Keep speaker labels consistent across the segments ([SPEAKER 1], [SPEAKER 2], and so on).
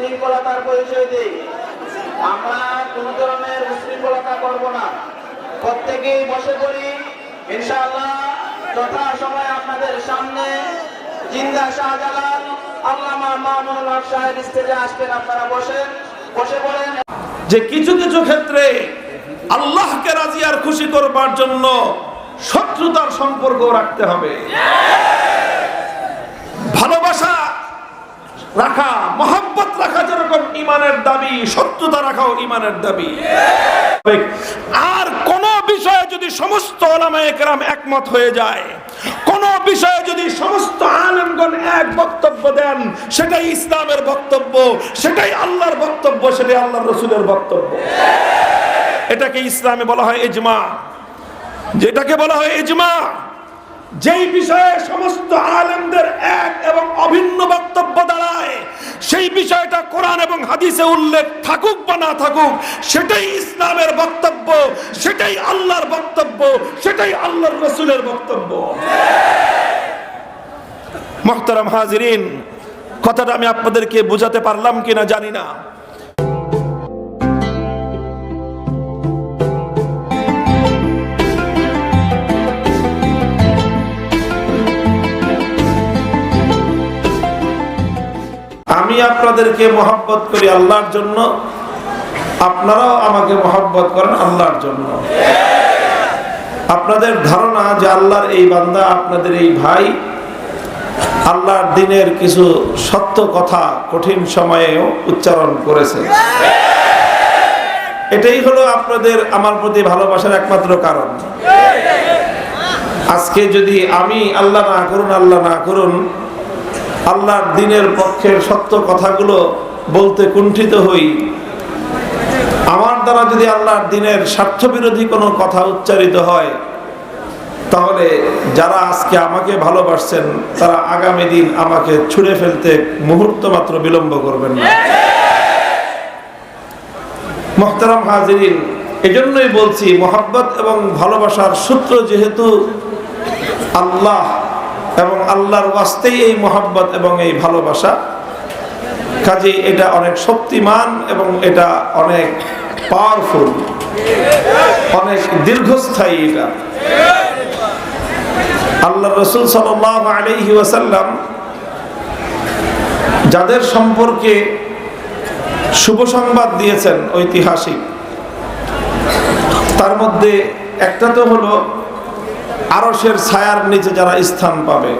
[SPEAKER 1] শৃঙ্খলতার পরিচয় দিই। আমরা কোনো ধরনের উশৃঙ্খলতা করব না। প্রত্যেকেই বসে পড়ি। ইনশাআল্লাহ যথা সময় আপনাদের সামনে জিন্দা শাহজালাল আল্লামা মামুনুল হক সাহেব স্টেজে আসবেন, আপনারা বসেন। বসে পড়েন।
[SPEAKER 2] যে কিছু কিছু ক্ষেত্রে আল্লাহকে রাজি আর খুশি করবার জন্য শত্রুতার সম্পর্ক রাখতে হবে ভালোবাসা রাখা, মহাব্বত রাখা যেরকম ইমানের দাবি, শত্রুতা রাখাও ইমানের দাবি। আর কোন বিষয়ে যদি সমস্ত ওলামায়ে কেরাম একমত হয়ে যায়, কোন বিষয়ে যদি সমস্ত আলেমগণ এক বক্তব্য দেন, সেটাই ইসলামের বক্তব্য, সেটাই আল্লাহর বক্তব্য, সেটাই আল্লাহর রসুলের বক্তব্য। এটাকে ইসলামে বলা হয় এজমা যেটাকে বলা হয় ইজমা যেই বিষয়ে সমস্ত আলেমদের এক এবং অভিন্ন বক্তব্য দাঁড়ায়, সেই বিষয়টা কোরআন এবং হাদিসে উল্লেখ থাকুক বা না থাকুক, সেটাই ইসলামের বক্তব্য, সেটাই আল্লাহর বক্তব্য, সেটাই আল্লাহর রসুলের বক্তব্য। মোহতারাম হাজিরিন, কথাটা আমি আপনাদেরকে বোঝাতে পারলাম কিনা জানি না। আপনাদেরকে মহাব্বত করি আল্লাহর জন্য। আপনারাও আমাকে মহাব্বত করেন আল্লাহর জন্য। আপনাদের ধারণা যে আল্লাহর এই বান্দা, আপনাদের এই ভাই, আল্লাহর দিনের কিছু সত্য কথা কঠিন সময়েও উচ্চারণ করেছে। এটাই হলো আপনাদের আমার প্রতি ভালোবাসার একমাত্র কারণ। আজকে যদি আমি আল্লাহ না করুন, আল্লাহ না করুন আল্লাহর দিনের পক্ষের সত্য কথাগুলো বলতে কুণ্ঠিত হই। আমার দ্বারা যদি আল্লাহর দিনের স্বার্থবিরোধী কোনো কথা উচ্চারিত হয়, তাহলে যারা আজকে আমাকে ভালোবাসছেন, তারা আগামী দিন আমাকে ছুঁড়ে ফেলতে মুহূর্ত মাত্র বিলম্ব করবেন না। মোহতারাম হাজিরিন, এজন্যই বলছি, মোহাব্বত এবং ভালোবাসার সূত্র যেহেতু আল্লাহ এবং আল্লাহর ওয়াস্তেই এই মোহাব্বত এবং এই ভালোবাসা। কাজে এটা অনেক শক্তিমান এবং এটা অনেক পাওয়ারফুল অনেক দীর্ঘস্থায়ী এটা। আল্লাহ রসুল সাল আলহি ওয়াসাল্লাম যাদের সম্পর্কে শুভ সংবাদ দিয়েছেন ঐতিহাসিক, তার মধ্যে একটা তো হলো আরসের ছায়ার নিচে যারা স্থান পাবে।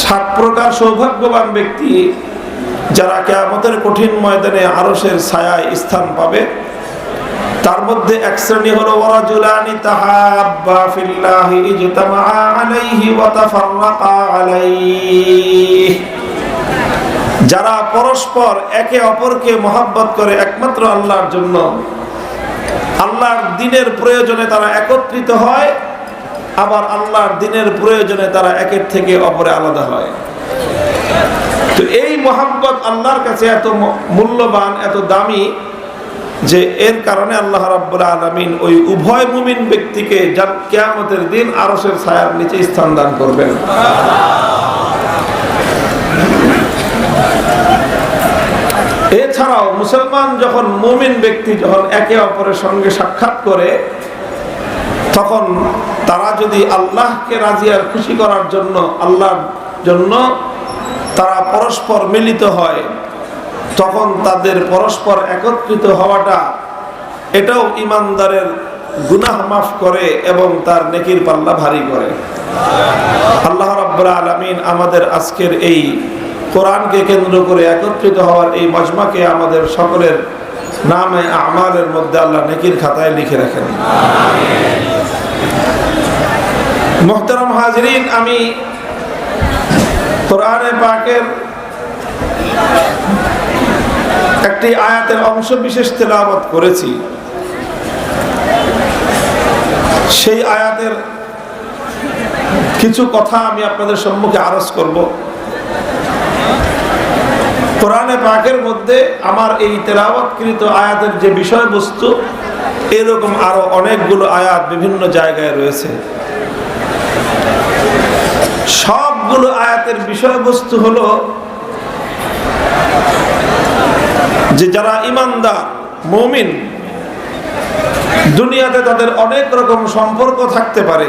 [SPEAKER 2] সাত প্রকার সৌভাগ্যবান ব্যক্তি যারা কেয়ামতের কঠিন ময়দানে আরসের ছায়ায় স্থান পাবে। তার মধ্যে এক শ্রেণি হলো, ওয়ারাজুলানি তাহাব্বা ফিল্লাহি ইজতামা আলাইহি ওয়া তাফাররাকা আলাইহি। যারা পরস্পর একে অপরকে মহাব্বত করে একমাত্র আল্লাহর জন্য আল্লাহর দিনের প্রয়োজনে তারা একত্রিত হয়, আবার আল্লাহর দিনের প্রয়োজনে তারা একের থেকে অপরে আলাদা হয়। তো এই মোহাম্মত আল্লাহর কাছে এত মূল্যবান, এত দামি, যে এর কারণে আল্লাহ রাব্বুল আলমিন ওই উভয় মুমিন ব্যক্তিকে যার কেয়ামতের দিন আরসের ছায়ার নিচে স্থান দান করবেন। এছাড়াও মুসলমান যখন মুমিন ব্যক্তি যখন একে অপরের সঙ্গে সাক্ষাৎ করে, তখন তারা যদি আল্লাহকে রাজি আর খুশি করার জন্য, আল্লাহর জন্য তারা পরস্পর মিলিত হয়, তখন তাদের পরস্পর একত্রিত হওয়াটা, এটাও ইমানদারের গুনাহ মাফ করে এবং তার নেকির পাল্লা ভারী করে। আল্লাহ রাব্বুল আলামিন আমাদের আজকের এই কোরআনকে কেন্দ্র করে একত্রিত হওয়ার এই মজমাকে আমাদের সকলের নামে আমালের মধ্যে আল্লাহ নেকির খাতায় লিখে রাখেন। মোহতারাম হাজরিন, আমি কোরআনে পাকের একটি আয়াতের অংশ বিশেষ তেলাওয়াত করেছি। সেই আয়াতের কিছু কথা আমি আপনাদের সম্মুখে আরজ করব। কোরআনে পাকের মধ্যে আমার এই তেলাওয়াতকৃত আয়াতের যে বিষয়বস্তু, এরকম আরও অনেকগুলো আয়াত বিভিন্ন জায়গায় রয়েছে। সবগুলো আয়াতের বিষয়বস্তু হলো যে যারা ইমানদার, মমিন, দুনিয়াতে তাদের অনেক রকম সম্পর্ক থাকতে পারে।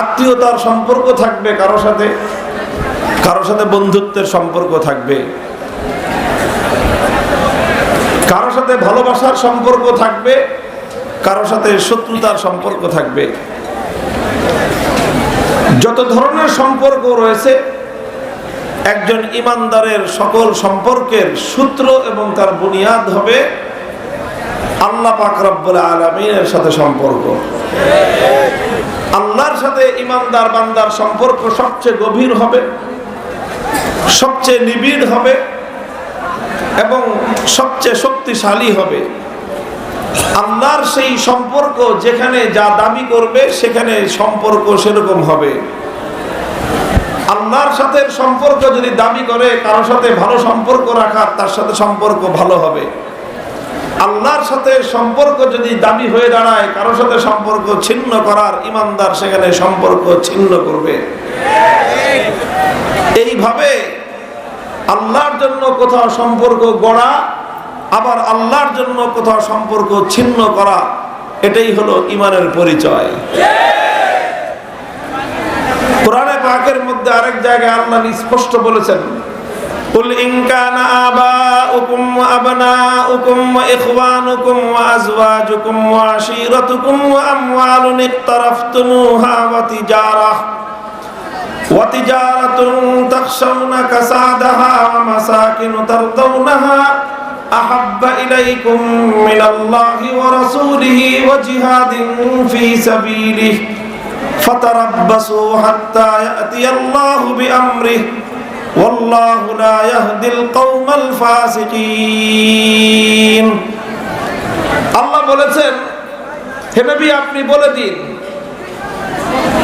[SPEAKER 2] আত্মীয়তার সম্পর্ক থাকবে কারও সাথে। কারও সাথে বন্ধুত্বের সম্পর্ক থাকবে। কারও সাথে ভালোবাসার সম্পর্ক থাকবে কারও সাথে শত্রুতার সম্পর্ক থাকবে। যত ধরনের সম্পর্ক রয়েছে, একজন ইমানদারের সকল সম্পর্কের সূত্র এবং তার বুনিয়াদ হবে আল্লাহ পাক রব্বুল আলমিনের সাথে সম্পর্ক। আল্লাহর সাথে ইমানদার বান্দার সম্পর্ক সবচেয়ে গভীর হবে। সবচেয়ে নিবিড় হবে এবং সবচেয়ে শক্তিশালী হবে। আল্লাহর সেই সম্পর্ক যেখানে যা দাবি করবে, সেখানে সম্পর্ক সেরকম হবে। আল্লাহর সাথে সম্পর্ক যদি দাবি করে, কারোর সাথে ভালো সম্পর্ক রাখা তার সাথে সম্পর্ক ভালো হবে। আল্লাহর সাথে সম্পর্ক যদি দাবি হয়ে দাঁড়ায়, কারোর সাথে সম্পর্ক ছিন্ন করার, ইমানদার সেখানে সম্পর্ক ছিন্ন করবে। এইভাবে আল্লাহর জন্য কোথাও সম্পর্ক গড়া আবার আল্লাহর জন্য কোথাও সম্পর্ক ছিন্ন করা এটাই হলো ইমানের পরিচয় কোরআনে পাকের মধ্যে আরেক জায়গায় আল্লাহ স্পষ্ট বলেছেন قل إن كان آباؤكم وأبناؤكم وإخوانكم وأزواجكم وعشيرتكم وأموال اقترفتموها وتجارة وتجارة تخشون كسادها ومساكن ترضونها أحب إليكم من الله ورسوله وجهاد في سبيله فتربصوا حتى يأتي الله بأمره والله لا يهدي القوم الفاسقين আল্লাহ বলেছেন হে নবী আপনি বলে দিন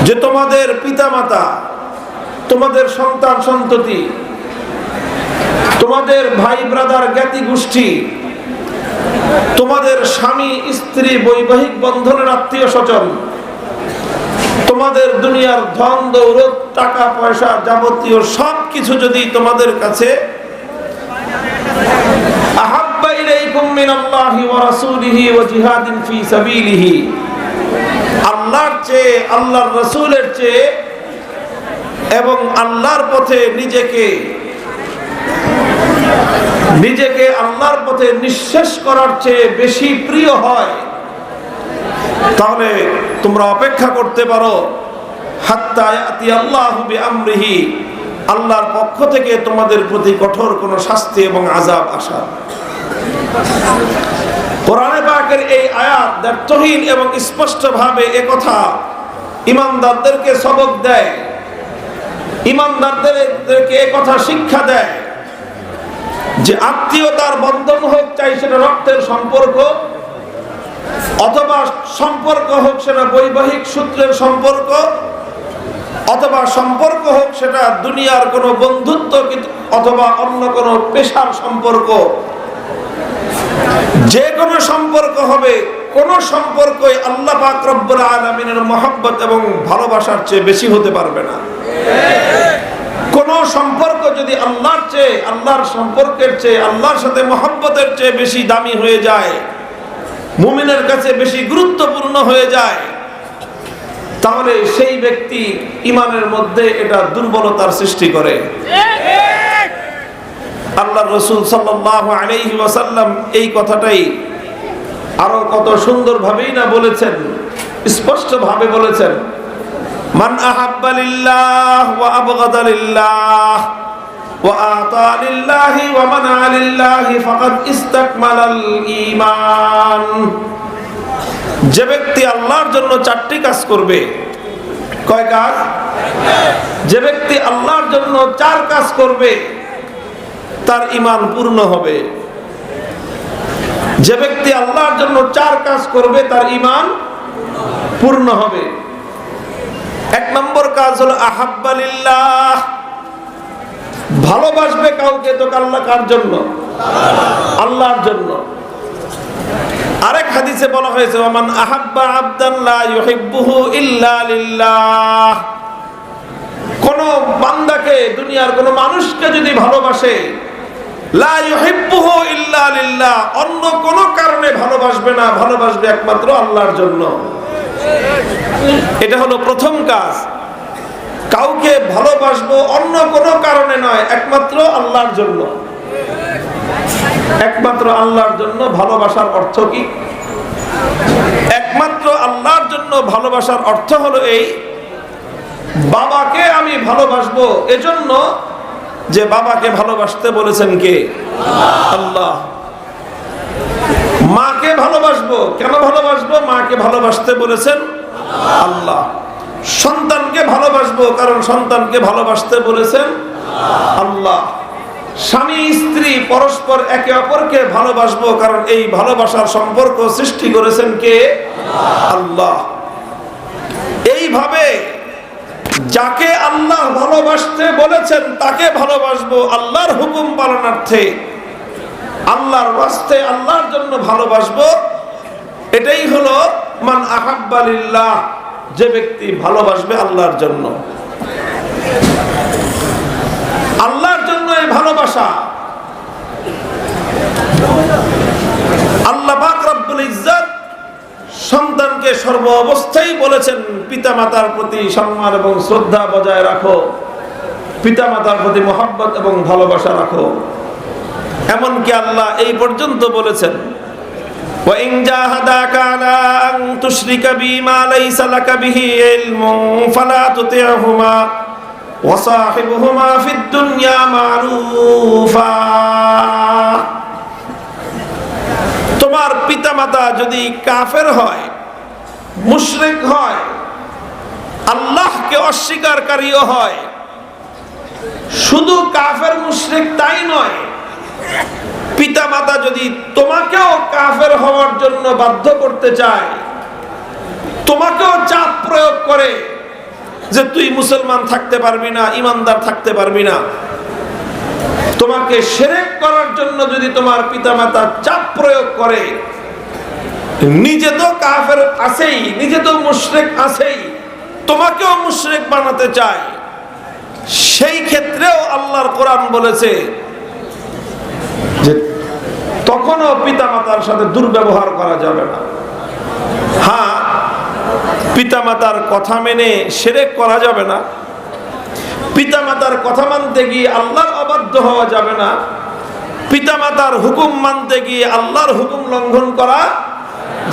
[SPEAKER 2] যে তোমাদের পিতামাতা তোমাদের সন্তান সন্ততি, তোমাদের ভাই ব্রাদার জ্ঞাতি গোষ্ঠী, তোমাদের স্বামী স্ত্রী বৈবাহিক বন্ধনের আত্মীয় স্বজন, তোমাদের দুনিয়ার ধন, দৌলত, টাকা, পয়সা যাবতীয় সব কিছু যদি তোমাদের কাছে আল্লাহর চেয়ে, আল্লাহর রসুলের চেয়ে এবং আল্লাহর পথে নিজেকে নিজেকে আল্লাহর পথে নিঃশেষ করার চেয়ে বেশি প্রিয় হয়। তাহলে তোমরা অপেক্ষা করতে পারো আমরিহি আল্লাহর পক্ষ থেকে তোমাদের প্রতি কঠোর কোন শাস্তি এবং আজাব আসা। কোরআনে পাকের এই আয়াত দ্ব্যর্থহীন এবং স্পষ্টভাবে কথা ইমানদারদেরকে সবক দেয়। ইমানদারদেরকে কথা শিক্ষা দেয় যে আত্মীয়তার বন্ধন হোক, চাই সেটা রক্তের সম্পর্ক, অথবা সম্পর্ক হোক, সেটা বৈবাহিক সূত্রের সম্পর্ক, অথবা সম্পর্ক হোক, সেটা দুনিয়ার কোনো বন্ধুত্ব অথবা অন্য কোনো পেশার সম্পর্ক। যে কোনো সম্পর্ক হবে। কোন সম্পর্কই আল্লাহ পাক আলমিনের মহব্বত এবং ভালোবাসার চেয়ে বেশি হতে পারবে না। কোন সম্পর্ক যদি আল্লাহর চেয়ে, আল্লাহর সম্পর্কের চেয়ে, আল্লাহর সাথে মহব্বতের চেয়ে বেশি দামি হয়ে যায়, মুমিনের কাছে বেশি গুরুত্বপূর্ণ হয়ে যায়, তাহলে সেই ব্যক্তি ইমানের মধ্যে এটা দুর্বলতার সৃষ্টি করে। আল্লাহ রসুল সাল্লাহ আলাইহি ওয়াসাল্লাম এই কথাটাই আরও কত সুন্দরভাবেই না বলেছেন, স্পষ্টভাবে বলেছেন, মান ওয়া যে ব্যক্তি আল্লাহর জন্য চারটি কাজ করবে, কয় কাজ? যে ব্যক্তি আল্লাহর জন্য চার কাজ করবে, তার ইমান পূর্ণ হবে। যে ব্যক্তি আল্লাহর জন্য চার কাজ করবে, তার ইমান পূর্ণ হবে। এক নম্বর কাজ হলো আহাব্বালিল্লাহ ভালোবাসবে কাউকে তো আল্লাহ কার জন্য? আল্লাহর জন্য। আরেক হাদিসে বলা হয়েছে, ওমান আহাব্বা আবদাল্লাহ ইউহিব্বুহু ইল্লা লিল্লাহ। কোন বান্দাকে, দুনিয়ার কোন মানুষকে যদি ভালোবাসে লা ইউহিব্বুহু ইল্লা লিল্লাহ অন্য কোনো কারণে ভালোবাসবে না, ভালোবাসবে একমাত্র আল্লাহর জন্য। এটা হলো প্রথম কাজ। কাউকে ভালোবাসবো অন্য কোনো কারণে নয়, একমাত্র আল্লাহর জন্য। একমাত্র আল্লাহর জন্য ভালোবাসার অর্থ কি? একমাত্র আল্লাহর জন্য ভালোবাসার অর্থ হলো এই, বাবাকে আমি ভালোবাসবো, এজন্য যে বাবাকে ভালোবাসতে বলেছেন কে? আল্লাহ। মাকে ভালোবাসবো। কেন ভালোবাসবো? মাকে ভালোবাসতে বলেছেন আল্লাহ। সন্তানকে ভালোবাসবো কারণ সন্তানকে ভালোবাসতে বলেছেন আল্লাহ। স্বামী, স্ত্রী, পরস্পর একে অপরকে ভালোবাসবো কারণ এই ভালোবাসার সম্পর্ক সৃষ্টি করেছেন কে? আল্লাহ। এইভাবে যাকে আল্লাহ ভালোবাসতে বলেছেন, তাকে ভালোবাসবো আল্লাহর হুকুম পালনার্থে। আল্লাহর রাস্তে আল্লাহর জন্য ভালোবাসবো। এটাই হলো মান আহাব্বালিল্লাহ যে ব্যক্তি ভালোবাসবে আল্লাহর জন্য। আল্লাহর জন্য এই ভালোবাসা। আল্লাহ পাক রব্বুল ইজ্জত সন্তানকে সর্ব অবস্থায় বলেছেন পিতামাতার প্রতি সম্মান এবং শ্রদ্ধা বজায় রাখো পিতামাতার প্রতি মোহাব্বত এবং ভালোবাসা রাখো এমনকি আল্লাহ এই পর্যন্ত বলেছেন وإن جاهداك على أن تشرك بي ما ليس لك به علم فلا تطعهما وصاحبهما في الدنيا معروفا তোমার পিতামাতা যদি কাফের হয়, মুশরিক হয়, আল্লাহকে অস্বীকারকারীও হয়, শুধু কাফের মুশরিক তাই নয়, পিতামাতা যদি তোমাকেও কাফের হওয়ার জন্য বাধ্য করতে চায়, তোমাকেও চাপ প্রয়োগ করে যে তুই মুসলমান থাকতে পারবি না, ইমানদার থাকতে পারবি না, তোমাকে সেরেক করার জন্য যদি তোমার পিতামাতা চাপ প্রয়োগ করে নিজে তো কাফের আছেই, নিজে তো মুশরেক আছেই, তোমাকেও মুশরেক বানাতে চায় সেই ক্ষেত্রেও আল্লাহর কোরআন বলেছে যে তখনও পিতামাতার সাথে দুর্ব্যবহার করা যাবে না। হ্যাঁ পিতামাতার কথা মেনে সেরেক করা যাবে না। পিতামাতার কথা মানতে গিয়ে আল্লাহর অবাধ্য হওয়া যাবে না। পিতামাতার হুকুম মানতে গিয়ে আল্লাহর হুকুম লঙ্ঘন করা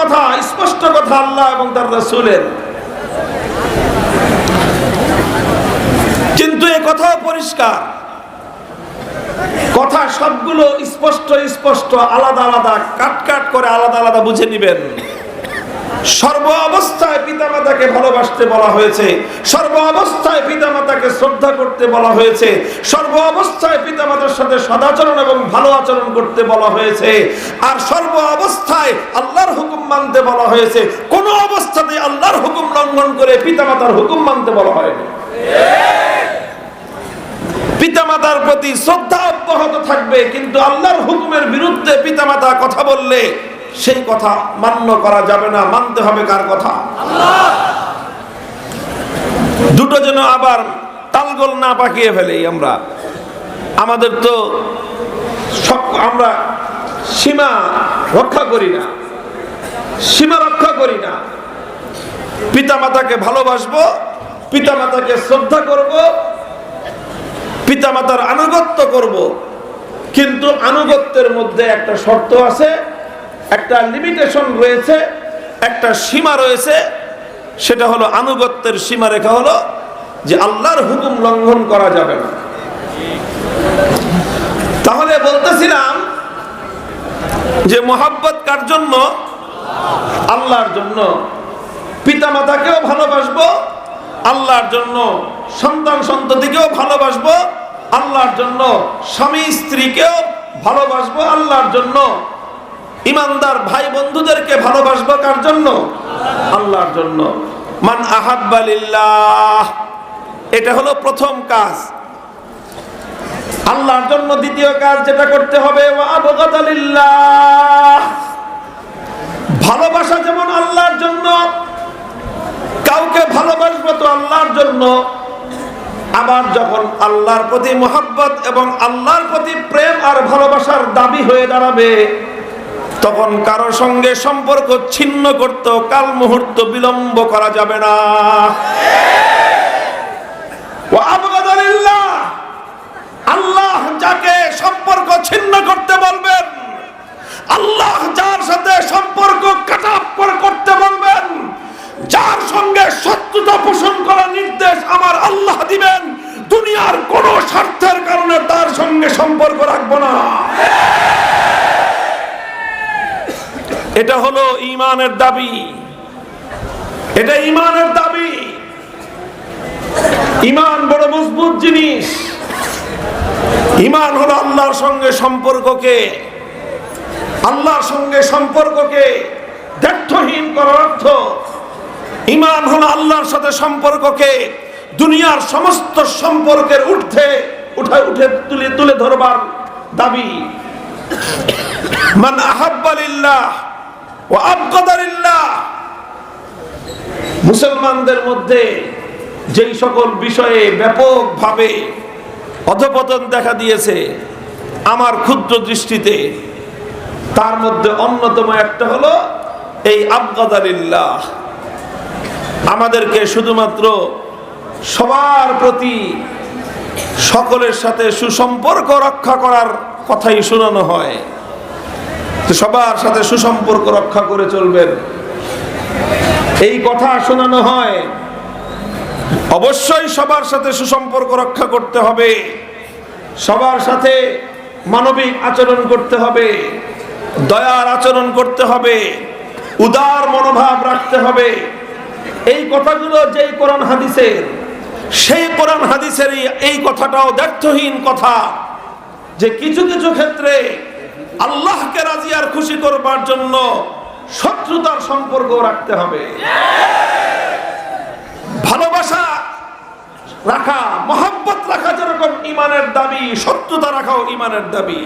[SPEAKER 2] কথা, স্পষ্ট কথা আল্লাহ এবং তার রসুলের। কিন্তু এ কথাও পরিষ্কার। কথা সবগুলো স্পষ্ট স্পষ্ট, আলাদা আলাদা, কাট কাট করে আলাদা আলাদা বুঝে নিবেন। সর্ব অবস্থায় পিতামাতাকে ভালোবাসতে বলা হয়েছে, সর্ব অবস্থায় পিতামাতাকে শ্রদ্ধা করতে বলা হয়েছে, সর্ব অবস্থায় পিতামাতার সাথে সদাচরণ এবং ভালো আচরণ করতে বলা হয়েছে, আর সর্ব অবস্থায় আল্লাহর হুকুম মানতে বলা হয়েছে, কোন অবস্থাতে আল্লাহর হুকুম লঙ্ঘন করে পিতামাতার হুকুম মানতে বলা হয়নি। পিতামাতার প্রতি শ্রদ্ধা অব্যাহত থাকবে, কিন্তু আল্লাহর হুকুমের বিরুদ্ধে পিতামাতা কথা বললে সেই কথা মান্য করা যাবে না, মানতে হবে কার কথা? দুটো যেন আবার তালগোল না পাকিয়ে ফেলে আমরা। আমাদের তো সব- আমরা সীমা রক্ষা করি না। সীমা রক্ষা করি না। পিতা পিতামাতাকে ভালোবাসবো, পিতামাতাকে শ্রদ্ধা করব, পিতামাতার আনুগত্য করব। কিন্তু আনুগত্যের মধ্যে একটা শর্ত আছে একটা লিমিটেশন রয়েছে, একটা সীমা রয়েছে, সেটা হলো আনুগত্যের সীমা রেখা হলো যে আল্লাহর হুকুম লঙ্ঘন করা যাবে না। তাহলে বলতেছিলাম যে মোহাব্বত কার জন্য? আল্লাহর জন্য। পিতা মাতাকেও ভালোবাসবো, আল্লাহর জন্য। সন্তান সন্ততিকেও ভালোবাসবো, আল্লাহর জন্য। স্বামী স্ত্রীকেও ভালোবাসবো, আল্লাহর জন্য। ইমানদার ভাই বন্ধুদেরকে ভালোবাসবো কার জন্য? আল্লাহর জন্য। মান আহাব্বালিল্লাহ এটা হলো প্রথম কাজ। আল্লাহর জন্য দ্বিতীয় কাজ যেটা করতে হবে ভালোবাসা যেমন আল্লাহর জন্য, কাউকে ভালোবাসবো তো আল্লাহর জন্য, আবার যখন আল্লাহর প্রতি মোহাব্বত এবং আল্লাহর প্রতি প্রেম আর ভালোবাসার দাবি হয়ে দাঁড়াবে তখন কারও সঙ্গে সম্পর্ক ছিন্ন করতে কাল মুহূর্ত বিলম্ব করা যাবে না। আল্লাহ যাকে সম্পর্ক ছিন্ন করতে বলবেন, আল্লাহ যার সাথে সম্পর্ক কাটাপ্পর করতে বলবেন, যার সঙ্গে শত্রুতা পোষণ করার নির্দেশ আমার আল্লাহ দিবেন, দুনিয়ার কোন স্বার্থের কারণে তার সঙ্গে সম্পর্ক রাখব না। এটা হলো ইমানের দাবি। এটা ইমানের দাবি। ইমান বড় মজবুত জিনিস। ইমান হলো আল্লাহর সঙ্গে সম্পর্ককে, আল্লাহর সঙ্গে সম্পর্ককে দ্ব্যর্থহীন করার অর্থ ইমান হলো আল্লাহর সাথে সম্পর্ককে, দুনিয়ার সমস্ত সম্পর্কের উঠতে উঠে উঠে তুলে তুলে ধরবার দাবি। মান আহাব্বালিল্লাহ ও মুসলমানদের মধ্যে যেই সকল বিষয়ে ব্যাপকভাবে অধপতন দেখা দিয়েছে, আমার ক্ষুদ্র দৃষ্টিতে, তার মধ্যে অন্যতম একটা হলো এই আবগাদারিল্লাহ আমাদেরকে শুধুমাত্র সবার প্রতি সকলের সাথে সুসম্পর্ক রক্ষা করার কথাই শোনানো হয়। তো সবার সাথে সুসম্পর্ক রক্ষা করে চলবেন। এই কথা শোনানো হয়। অবশ্যই সবার সাথে সুসম্পর্ক রক্ষা করতে হবে। সবার সাথে মানবিক আচরণ করতে হবে। দয়ার আচরণ করতে হবে। উদার মনোভাব রাখতে হবে। এই কথাগুলো যেই কোরআন হাদিসের, সেই কোরআন হাদিসের এই- কথাটাও দ্ব্যর্থহীন কথা যে কিছু কিছু ক্ষেত্রে আল্লাহকে রাজি আর খুশি করবার জন্য শত্রুতার সম্পর্ক রাখতে হবে ভালোবাসা রাখা মহাব্বত রাখা যেরকম ইমানের দাবি শত্রুতা রাখাও ইমানের দাবি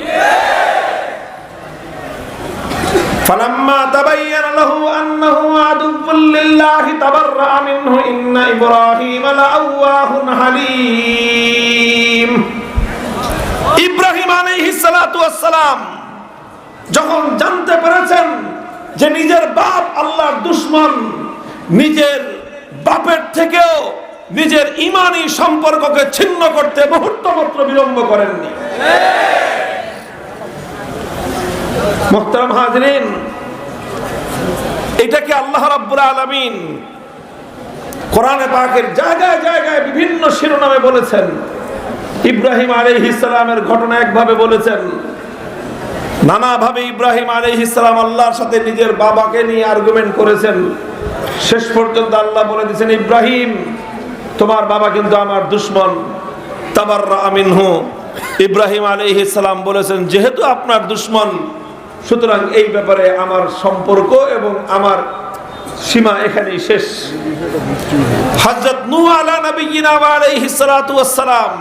[SPEAKER 2] فلما تبين له أنه عدو لله تبرأ منه إن إبراهيم لأواه حليم ইব্রাহিম আলাইহিস সালাতু ওয়াসসালাম যখন জানতে পেরেছেন যে নিজের বাপ আল্লাহর দুশ্মন, নিজের বাপের থেকেও নিজের ইমানি সম্পর্ককে ছিন্ন করতে মুহূর্ত মাত্র বিলম্ব করেননি। মোহতারাম হাজরিন, এটাকে আল্লাহ রাব্বুল আলামিন কোরআনে পাকের জায়গায় জায়গায় বিভিন্ন শিরোনামে বলেছেন। ইব্রাহিম আলাইহিস সালামের ঘটনা একভাবে বলেছেন। নানাভাবে ইব্রাহিম আলাইহিস সালাম আল্লাহর সাথে নিজের বাবাকে নিয়ে আর্গুমেন্ট করেছেন। শেষ পর্যন্ত আল্লাহ বলে দিয়েছেন, ইব্রাহিম, তোমার বাবা কিন্তু আমার দুশ্মন। তাবাররা আমিনহু। ইব্রাহিম আলাইহিস সালাম বলেছেন, যেহেতু আপনার দুশ্মন, সুতরাং এই ব্যাপারে আমার সম্পর্ক এবং আমার সীমা এখানেই শেষ। হযরত নূহ আলা নবিয়িনা ওয়া আলাইহিস সালাতু ওয়াস সালাম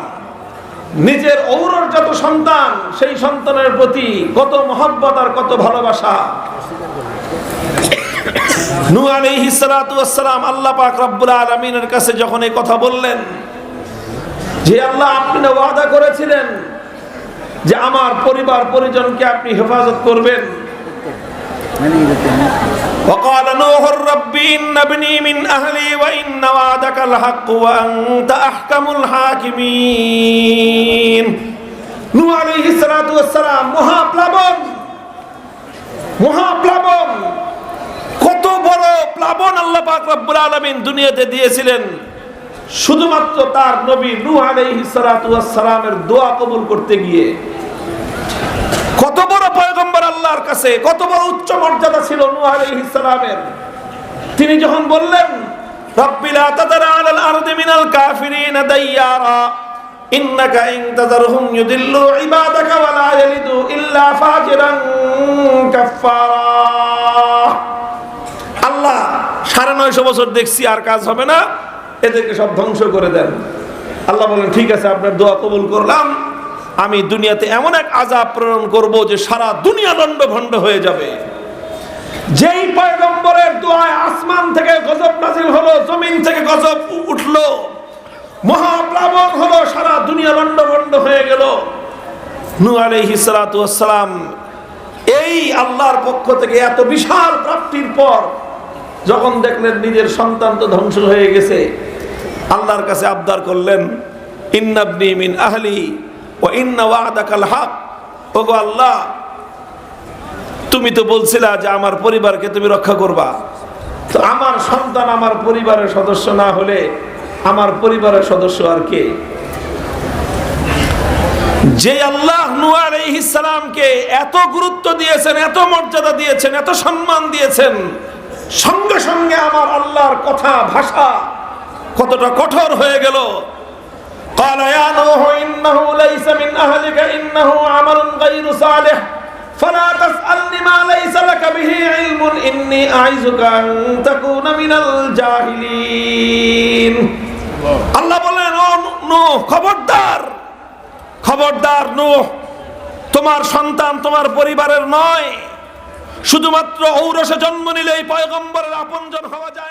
[SPEAKER 2] নিজের ঔরর যত সন্তান, সেই সন্তানের প্রতি কত মহব্বত আর কত ভালোবাসা। আল্লাহ কাছে যখন এই কথা বললেন, যে আল্লাহ আপনি ওয়াদা করেছিলেন যে আমার পরিবার পরিজনকে আপনি হেফাজত করবেন। وقال نوح رب إن ابني من أهلي وإن وعدك الحق وأنت أحكم الحاكمين নূহ আলাইহিস সালাতু ওয়াস সালাম মহাপ্লাবন মহাপ্লাবন কত বড় প্লাবন আল্লাহ পাক রব্বুল আলামিন দুনিয়াতে দিয়েছিলেন শুধুমাত্র তার নবী নূহ আলাইহিস সালাতু ওয়াস সালামের দোয়া কবুল করতে গিয়ে কত বড় পয়গম্বর আল্লাহর কাছে কত বড় উচ্চ মর্যাদা ছিল নূহ আলাইহিস সালামের। তিনি যখন বললেন রব্বিলা তাদারা আলাল আরদি মিনাল কাফিরিন দাইয়ারা, ইন্নাকা ইন তাযারহুম ইউদিল্লু ইবাদাকা ওয়া লা ইয়ালিদু ইল্লা ফাজিরান কাফফারা। আল্লাহ, সাড়ে নয়শো বছর দেখছি আর কাজ হবে না। এদেরকে সব ধ্বংস করে দেন। আল্লাহ বলেন ঠিক আছে, আপনার দোয়া কবুল করলাম। আমি দুনিয়াতে এমন এক আজাব প্রেরণ করব যে সারা দুনিয়া দণ্ড ভণ্ড হয়ে যাবে। যেই পয়গম্বরের দোয়ায় আসমান থেকে গজব নাজিল হলো, জমিন থেকে গজব উঠল, মহাপ্লাবন হলো, সারা দুনিয়া দণ্ড ভণ্ড হয়ে গেল। নূ আলাইহিস সালাতু ওয়াস সালাম এই আল্লাহর পক্ষ থেকে এত বিশাল প্রাপ্তির পর যখন দেখলেন নিজের সন্তান তো ধ্বংস হয়ে গেছে, আল্লাহর কাছে আবদার করলেন, ইন্নাবনি মিন আহলি ও আল্লাহ, তুমি তো বলছিলা যে আমার পরিবারকে তুমি রক্ষা করবা। তো আমার সন্তান আমার পরিবারের সদস্য না হলে আমার পরিবারের সদস্য আর কে? যে আল্লাহ নুয়ার আলাইহিস সালামকে এত গুরুত্ব দিয়েছেন, এত মর্যাদা দিয়েছেন, এত সম্মান দিয়েছেন, সঙ্গে সঙ্গে আমার আল্লাহর কথা, ভাষা কতটা কঠোর হয়ে গেল। قال يا نوح إنه ليس من أهلك إنه عمل غير صالح فلا تسألني ما ليس لك به علم إني أعزك أن تكون من الجاهلين আল্লাহ বলেন ও নূহ খবরদার খবরদার নূহ তোমার সন্তান তোমার পরিবারের নয় শুধুমাত্র ঔরসে জন্ম নিলেই পয়গম্বরের আপনজন হওয়া যায়